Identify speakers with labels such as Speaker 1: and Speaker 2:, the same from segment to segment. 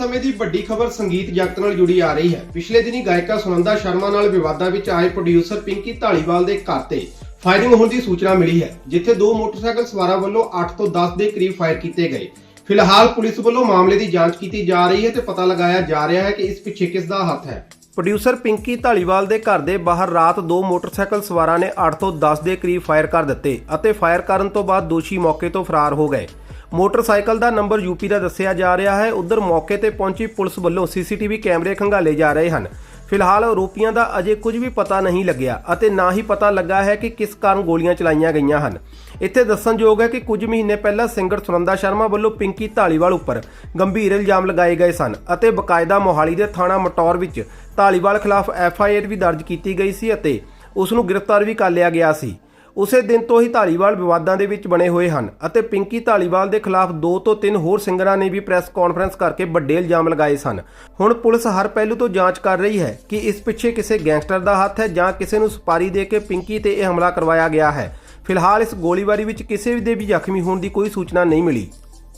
Speaker 1: ਸਮੇਂ ਦੀ ਵੱਡੀ ਖਬਰ ਸੰਗੀਤ ਜਗਤ ਨਾਲ ਜੁੜੀ ਆ ਰਹੀ ਹੈ। ਪਿਛਲੇ ਦਿਨੀ ਗਾਇਕਾ ਸੁਨੰਦਾ ਸ਼ਰਮਾ ਨਾਲ ਵਿਵਾਦਾਂ ਵਿੱਚ ਆਏ ਪ੍ਰੋਡਿਊਸਰ ਪਿੰਕੀ ਢਾਲੀਵਾਲ ਦੇ ਘਰ ਤੇ ਫਾਇਰਿੰਗ ਹੋਣ ਦੀ ਸੂਚਨਾ ਮਿਲੀ ਹੈ, ਜਿੱਥੇ ਦੋ ਮੋਟਰਸਾਈਕਲ ਸਵਾਰਾਂ ਵੱਲੋਂ 8 ਤੋਂ 10 ਦੇ ਕਰੀਬ ਫਾਇਰ ਕੀਤੇ ਗਏ। ਫਿਲਹਾਲ ਪੁਲਿਸ ਵੱਲੋਂ ਮਾਮਲੇ ਦੀ ਜਾਂਚ ਕੀਤੀ ਜਾ ਰਹੀ ਹੈ ਤੇ ਪਤਾ ਲਗਾਇਆ ਜਾ ਰਿਹਾ ਹੈ ਕਿ ਇਸ ਪਿੱਛੇ ਕਿਸ ਦਾ ਹੱਥ ਹੈ। ਪ੍ਰੋਡਿਊਸਰ ਪਿੰਕੀ ਢਾਲੀਵਾਲ ਦੇ ਘਰ ਦੇ ਬਾਹਰ ਰਾਤ ਦੋ ਮੋਟਰਸਾਈਕਲ ਸਵਾਰਾਂ ਨੇ 8 ਤੋਂ 10 ਦੇ ਕਰੀਬ ਫਾਇਰ ਕਰ ਦਿੱਤੇ ਅਤੇ ਫਾਇਰ ਕਰਨ ਤੋਂ ਬਾਅਦ ਦੋਸ਼ੀ ਮੌਕੇ ਤੋਂ ਫਰਾਰ ਹੋ ਗਏ। ਮੋਟਰਸਾਈਕਲ ਦਾ ਨੰਬਰ ਯੂਪੀ ਦਾ ਦੱਸਿਆ ਜਾ ਰਿਹਾ ਹੈ। ਉਧਰ ਮੌਕੇ ਤੇ ਪਹੁੰਚੀ ਪੁਲਿਸ ਵੱਲੋਂ ਸੀਸੀਟੀਵੀ ਕੈਮਰੇ ਖੰਗਾਲੇ ਜਾ ਰਹੇ ਹਨ। ਫਿਲਹਾਲ ਆਰੋਪੀਆਂ ਦਾ ਅਜੇ ਕੁਝ ਵੀ ਪਤਾ ਨਹੀਂ ਲੱਗਿਆ ਅਤੇ ਨਾ ਹੀ ਪਤਾ ਲੱਗਾ ਹੈ ਕਿ ਕਿਸ ਕਾਰਨ ਗੋਲੀਆਂ ਚਲਾਈਆਂ ਗਈਆਂ ਹਨ। ਇੱਥੇ ਦੱਸਣਯੋਗ ਹੈ ਕਿ ਕੁਝ ਮਹੀਨੇ ਪਹਿਲਾਂ ਸਿੰਗਰ ਸੁਨੰਦਾ ਸ਼ਰਮਾ ਵੱਲੋਂ ਪਿੰਕੀ ਢਾਲੀਵਾਲ ਉੱਪਰ ਗੰਭੀਰ ਇਲਜ਼ਾਮ ਲਗਾਏ ਗਏ ਸਨ ਅਤੇ ਬਕਾਇਦਾ ਮੋਹਾਲੀ ਦੇ ਥਾਣਾ ਮਟੌਰ ਵਿੱਚ ਢਾਲੀਵਾਲ ਖਿਲਾਫ ਐਫ ਆਈ ਆਰ ਵੀ ਦਰਜ ਕੀਤੀ ਗਈ ਸੀ ਅਤੇ ਉਸ ਨੂੰ ਗ੍ਰਿਫਤਾਰ ਵੀ ਕਰ ਲਿਆ ਗਿਆ ਸੀ। ਉਸੇ ਦਿਨ ਤੋਂ ਹੀ ਧਾਲੀਵਾਲ ਵਿਵਾਦਾਂ ਦੇ ਵਿੱਚ ਬਣੇ ਹੋਏ ਹਨ ਅਤੇ ਪਿੰਕੀ ਧਾਲੀਵਾਲ ਦੇ ਖਿਲਾਫ ਦੋ ਤੋਂ ਤਿੰਨ ਹੋਰ ਸਿੰਗਰਾਂ ਨੇ ਵੀ ਪ੍ਰੈਸ ਕਾਨਫਰੰਸ ਕਰਕੇ ਵੱਡੇ ਇਲਜ਼ਾਮ ਲਗਾਏ ਸਨ। ਹੁਣ ਪੁਲਿਸ ਹਰ ਪਹਿਲੂ ਤੋਂ ਜਾਂਚ ਕਰ ਰਹੀ ਹੈ ਕਿ ਇਸ ਪਿੱਛੇ ਕਿਸੇ ਗੈਂਗਸਟਰ ਦਾ ਹੱਥ ਹੈ ਜਾਂ ਕਿਸੇ ਨੂੰ ਸੁਪਾਰੀ ਦੇ ਕੇ ਪਿੰਕੀ ਤੇ ਇਹ ਹਮਲਾ ਕਰਵਾਇਆ ਗਿਆ ਹੈ। ਫਿਲਹਾਲ ਇਸ ਗੋਲੀਬਾਰੀ ਵਿੱਚ ਕਿਸੇ ਦੇ ਵੀ ਜ਼ਖਮੀ ਹੋਣ ਦੀ ਕੋਈ ਸੂਚਨਾ ਨਹੀਂ ਮਿਲੀ।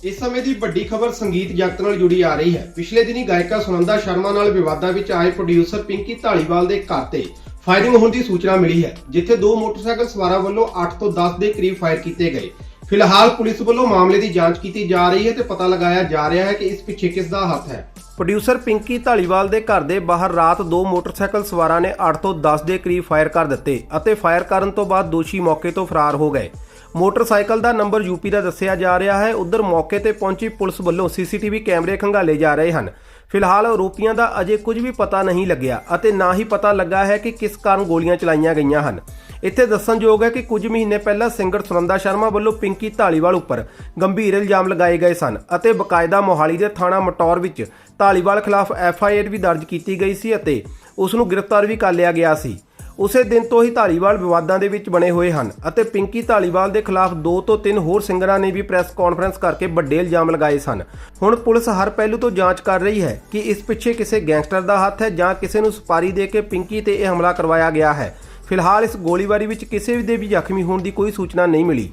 Speaker 1: ਇਸ ਸਮੇਂ ਦੀ ਵੱਡੀ ਖਬਰ ਸੰਗੀਤ ਜਗਤ ਨਾਲ ਜੁੜੀ ਆ ਰਹੀ ਹੈ। ਪਿਛਲੇ ਦਿਨੀ ਗਾਇਕਾ ਸੁਨੰਦਾ ਸ਼ਰਮਾ ਨਾਲ ਵਿਵਾਦਾਂ ਵਿੱਚ ਆਏ ਪ੍ਰੋਡਿਊਸਰ ਪਿੰਕੀ ਧਾਲੀਵਾਲ ਦੇ ਘਰ ਤੇ ਫਾਇਰਿੰਗ ਹੋਣ ਦੀ ਸੂਚਨਾ ਮਿਲੀ ਹੈ, ਜਿੱਥੇ ਦੋ ਮੋਟਰਸਾਈਕਲ ਸਵਾਰਾਂ ਵੱਲੋਂ 8 ਤੋਂ 10 ਦੇ ਕਰੀਬ ਫਾਇਰ ਕੀਤੇ ਗਏ। ਫਿਲਹਾਲ ਪੁਲਿਸ ਵੱਲੋਂ ਮਾਮਲੇ ਦੀ ਜਾਂਚ ਕੀਤੀ ਜਾ ਰਹੀ ਹੈ ਤੇ ਪਤਾ ਲਗਾਇਆ ਜਾ ਰਿਹਾ ਹੈ ਕਿ ਇਸ ਪਿੱਛੇ ਕਿਸ ਦਾ ਹੱਥ ਹੈ। ਪ੍ਰੋਡਿਊਸਰ ਪਿੰਕੀ ਢਾਲੀਵਾਲ ਦੇ ਘਰ ਦੇ ਬਾਹਰ ਰਾਤ ਦੋ ਮੋਟਰਸਾਈਕਲ ਸਵਾਰਾਂ ਨੇ 8 ਤੋਂ 10 ਦੇ ਕਰੀਬ ਫਾਇਰ ਕਰ ਦਿੱਤੇ ਅਤੇ ਫਾਇਰ ਕਰਨ ਤੋਂ ਬਾਅਦ ਦੋਸ਼ੀ ਮੌਕੇ ਤੋਂ ਫਰਾਰ ਹੋ ਗਏ। ਮੋਟਰਸਾਈਕਲ ਦਾ ਨੰਬਰ ਯੂਪੀ ਦਾ ਦੱਸਿਆ ਜਾ ਰਿਹਾ ਹੈ। ਉਧਰ ਮੌਕੇ ਤੇ ਪਹੁੰਚੀ ਪੁਲਿਸ ਵੱਲੋਂ ਸੀਸੀਟੀਵੀ ਕੈਮਰੇ ਖੰਗਾਲੇ ਜਾ ਰਹੇ ਹਨ। ਫਿਲਹਾਲ ਆਰੋਪੀਆਂ ਦਾ ਅਜੇ ਕੁਝ ਵੀ ਪਤਾ ਨਹੀਂ ਲੱਗਿਆ ਅਤੇ ਨਾ ਹੀ ਪਤਾ ਲੱਗਾ ਹੈ ਕਿ ਕਿਸ ਕਾਰਨ ਗੋਲੀਆਂ ਚਲਾਈਆਂ ਗਈਆਂ ਹਨ। ਇੱਥੇ ਦੱਸਣਯੋਗ ਹੈ ਕਿ ਕੁਝ ਮਹੀਨੇ ਪਹਿਲਾਂ ਸਿੰਗਰ ਸੁਨੰਦਾ ਸ਼ਰਮਾ ਵੱਲੋਂ ਪਿੰਕੀ ਢਾਲੀਵਾਲ ਉੱਪਰ ਗੰਭੀਰ ਇਲਜ਼ਾਮ ਲਗਾਏ ਗਏ ਸਨ ਅਤੇ ਬਕਾਇਦਾ ਮੋਹਾਲੀ ਦੇ ਥਾਣਾ ਮਟੌਰ ਵਿੱਚ ਢਾਲੀਵਾਲ ਖਿਲਾਫ ਐਫ ਆਈ ਆਰ ਵੀ ਦਰਜ ਕੀਤੀ ਗਈ ਸੀ ਅਤੇ ਉਸ ਨੂੰ ਗ੍ਰਿਫਤਾਰ ਵੀ ਕਰ ਲਿਆ ਗਿਆ ਸੀ। ਉਸੇ ਦਿਨ ਤੋਂ ਹੀ ਧਾਲੀਵਾਲ ਵਿਵਾਦਾਂ ਦੇ ਵਿੱਚ ਬਣੇ ਹੋਏ ਹਨ ਅਤੇ ਪਿੰਕੀ ਧਾਲੀਵਾਲ ਦੇ ਖਿਲਾਫ ਦੋ ਤੋਂ ਤਿੰਨ ਹੋਰ ਸਿੰਗਰਾਂ ਨੇ ਵੀ ਪ੍ਰੈਸ ਕਾਨਫਰੰਸ ਕਰਕੇ ਵੱਡੇ ਇਲਜ਼ਾਮ ਲਗਾਏ ਸਨ। ਹੁਣ ਪੁਲਿਸ ਹਰ ਪਹਿਲੂ ਤੋਂ ਜਾਂਚ ਕਰ ਰਹੀ ਹੈ ਕਿ ਇਸ ਪਿੱਛੇ ਕਿਸੇ ਗੈਂਗਸਟਰ ਦਾ ਹੱਥ ਹੈ ਜਾਂ ਕਿਸੇ ਨੂੰ ਸੁਪਾਰੀ ਦੇ ਕੇ ਪਿੰਕੀ ਤੇ ਇਹ ਹਮਲਾ ਕਰਵਾਇਆ ਗਿਆ ਹੈ। ਫਿਲਹਾਲ ਇਸ ਗੋਲੀਬਾਰੀ ਵਿੱਚ ਕਿਸੇ ਵੀ ਦੇ ਵੀ ਜ਼ਖਮੀ ਹੋਣ ਦੀ ਕੋਈ ਸੂਚਨਾ ਨਹੀਂ ਮਿਲੀ।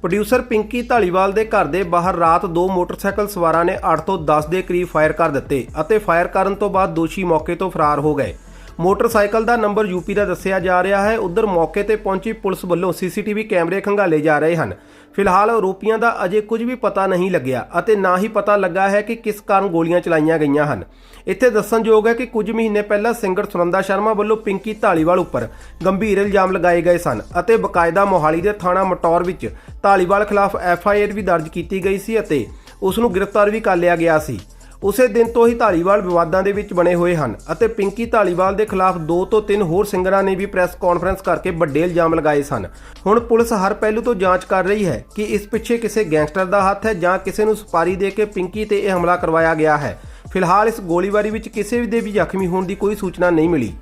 Speaker 1: ਪ੍ਰੋਡਿਊਸਰ ਪਿੰਕੀ ਢਾਲੀਵਾਲ ਦੇ ਘਰ ਦੇ ਬਾਹਰ ਰਾਤ ਦੋ ਮੋਟਰਸਾਈਕਲ ਸਵਾਰਾਂ ਨੇ 8 ਤੋਂ 10 ਦੇ ਕਰੀਬ ਫਾਇਰ ਕਰ ਦਿੱਤੇ ਅਤੇ ਫਾਇਰ ਕਰਨ ਤੋਂ ਬਾਅਦ ਦੋਸ਼ੀ ਮੌਕੇ ਤੋਂ ਫਰਾਰ ਹੋ ਗਏ। ਮੋਟਰਸਾਈਕਲ ਦਾ ਨੰਬਰ ਯੂਪੀ ਦਾ ਦੱਸਿਆ ਜਾ ਰਿਹਾ ਹੈ। ਉਧਰ ਮੌਕੇ ਤੇ ਪਹੁੰਚੀ ਪੁਲਿਸ ਵੱਲੋਂ ਸੀਸੀਟੀਵੀ ਕੈਮਰੇ ਖੰਗਾਲੇ ਜਾ ਰਹੇ ਹਨ। ਫਿਲਹਾਲ ਆਰੋਪੀਆਂ ਦਾ ਅਜੇ ਕੁਝ ਵੀ ਪਤਾ ਨਹੀਂ ਲੱਗਿਆ ਅਤੇ ਨਾ ਹੀ ਪਤਾ ਲੱਗਾ ਹੈ ਕਿ ਕਿਸ ਕਾਰਨ ਗੋਲੀਆਂ ਚਲਾਈਆਂ ਗਈਆਂ ਹਨ। ਇੱਥੇ ਦੱਸਣਯੋਗ ਹੈ ਕਿ ਕੁਝ ਮਹੀਨੇ ਪਹਿਲਾਂ ਸਿੰਗਰ ਸੁਨੰਦਾ ਸ਼ਰਮਾ ਵੱਲੋਂ ਪਿੰਕੀ ਢਾਲੀਵਾਲ ਉੱਪਰ ਗੰਭੀਰ ਇਲਜ਼ਾਮ ਲਗਾਏ ਗਏ ਸਨ ਅਤੇ ਬਕਾਇਦਾ ਮੋਹਾਲੀ ਦੇ ਥਾਣਾ ਮਟੌਰ ਵਿੱਚ ਢਾਲੀਵਾਲ ਖਿਲਾਫ ਐਫ ਆਈ ਆਰ ਵੀ ਦਰਜ ਕੀਤੀ ਗਈ ਸੀ ਅਤੇ ਉਸ ਨੂੰ ਗ੍ਰਿਫਤਾਰ ਵੀ ਕਰ ਲਿਆ ਗਿਆ ਸੀ। ਉਸੇ ਦਿਨ ਤੋਂ ਹੀ ਧਾਲੀਵਾਲ ਵਿਵਾਦਾਂ ਦੇ ਵਿੱਚ ਬਣੇ ਹੋਏ ਹਨ ਅਤੇ ਪਿੰਕੀ ਧਾਲੀਵਾਲ ਦੇ ਖਿਲਾਫ ਦੋ ਤੋਂ ਤਿੰਨ ਹੋਰ ਸਿੰਗਰਾਂ ਨੇ ਵੀ ਪ੍ਰੈਸ ਕਾਨਫਰੰਸ ਕਰਕੇ ਵੱਡੇ ਇਲਜ਼ਾਮ ਲਗਾਏ ਸਨ। ਹੁਣ ਪੁਲਿਸ ਹਰ ਪਹਿਲੂ ਤੋਂ ਜਾਂਚ ਕਰ ਰਹੀ ਹੈ ਕਿ ਇਸ ਪਿੱਛੇ ਕਿਸੇ ਗੈਂਗਸਟਰ ਦਾ ਹੱਥ ਹੈ ਜਾਂ ਕਿਸੇ ਨੂੰ ਸੁਪਾਰੀ ਦੇ ਕੇ ਪਿੰਕੀ ਤੇ ਇਹ ਹਮਲਾ ਕਰਵਾਇਆ ਗਿਆ ਹੈ। ਫਿਲਹਾਲ ਇਸ ਗੋਲੀਬਾਰੀ ਵਿੱਚ ਕਿਸੇ ਵੀ ਦੇ ਵੀ ਜ਼ਖਮੀ ਹੋਣ ਦੀ ਕੋਈ ਸੂਚਨਾ ਨਹੀਂ ਮਿਲੀ।